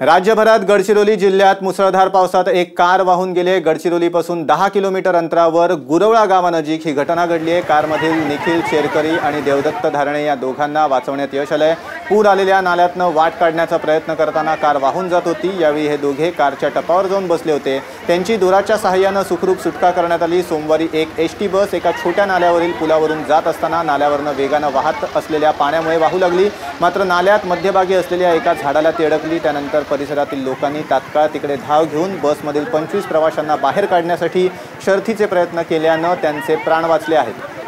राज्यभरात गडचिरोली जिल्ह्यात मुसळधार पावसात एक कार वाहून गेले गडचिरोलीपासून दहा किलोमीटर अंतरावर गुरवळा गावानजीक ही घटना घडली आहे. कारमधील निखिल शेरकरी आणि देवदत्त धारणे या दोघांना वाचवण्यात यश आलं आहे पूर आलेल्या नाल्यातनं वाट काढण्याचा प्रयत्न करताना कार वाहून जात होती. यावेळी हे दोघे कारच्या टपावर जाऊन बसले होते. त्यांची दुराच्या सहाय्यानं सुखरूप सुटका करण्यात आली. सोमवारी एक एस टी बस एका छोट्या नाल्यावरील पुलावरून जात असताना नाल्यावरनं वेगानं वाहत असलेल्या पाण्यामुळे वाहू लागली. मात्र नाल्यात मध्यभागी असलेल्या एका झाडाला ती अडकली. त्यानंतर परिसरातील लोकांनी तात्काळ तिकडे धाव घेऊन बसमधील पंचवीस प्रवाशांना बाहेर काढण्यासाठी शर्थीचे प्रयत्न केल्यानं त्यांचे प्राण वाचले आहेत.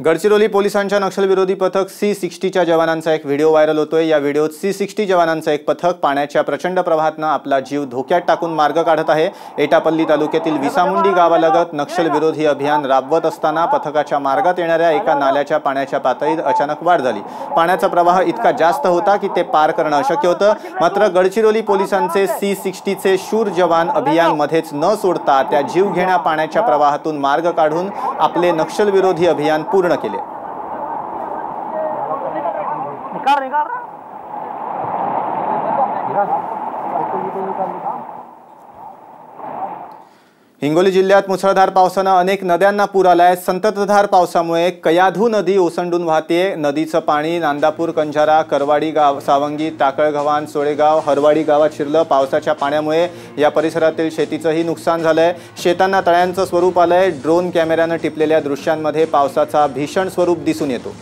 गडचिरोली पोलिसांच्या नक्षलविरोधी पथक सी सिक्स्टीच्या जवानांचा एक व्हिडिओ व्हायरल होतोय. या व्हिडिओत सी सिक्स्टी जवानांचं एक पथक पाण्याच्या प्रचंड प्रवाहातनं आपला जीव धोक्यात टाकून मार्ग काढत आहे. एटापल्ली तालुक्यातील विसामुंडी गावालगत नक्षलविरोधी अभियान राबवत असताना पथकाच्या मार्गात येणाऱ्या एका नाल्याच्या पाण्याच्या पातळीत अचानक वाढ झाली. पाण्याचा प्रवाह इतका जास्त होता की ते पार करणं अशक्य होतं. मात्र गडचिरोली पोलिसांचे सी सिक्स्टीचे शूर जवान अभियानमध्येच न सोडता त्या जीव घेण्या पाण्याच्या प्रवाहातून मार्ग काढून आपले नक्षलविरोधी अभियान पूर्ण केले निकाल निकाल हिंगोली जिल्ह्यात मुसळधार पावसानं अनेक नद्यांना पूर आलाय. संततधार पावसामुळे कयाधू नदी ओसंडून वाहते नदीचं पाणी नांदापूर कंझारा करवाडी गाव सावंगी टाकळगव्हाण सोळेगाव हरवाडी गावात शिरलं. पावसाच्या पाण्यामुळे या परिसरातील शेतीचंही नुकसान झालंय. शेतांना तळ्यांचं स्वरूप आलंय. ड्रोन कॅमेऱ्यानं टिपलेल्या दृश्यांमध्ये पावसाचा भीषण स्वरूप दिसून येतो.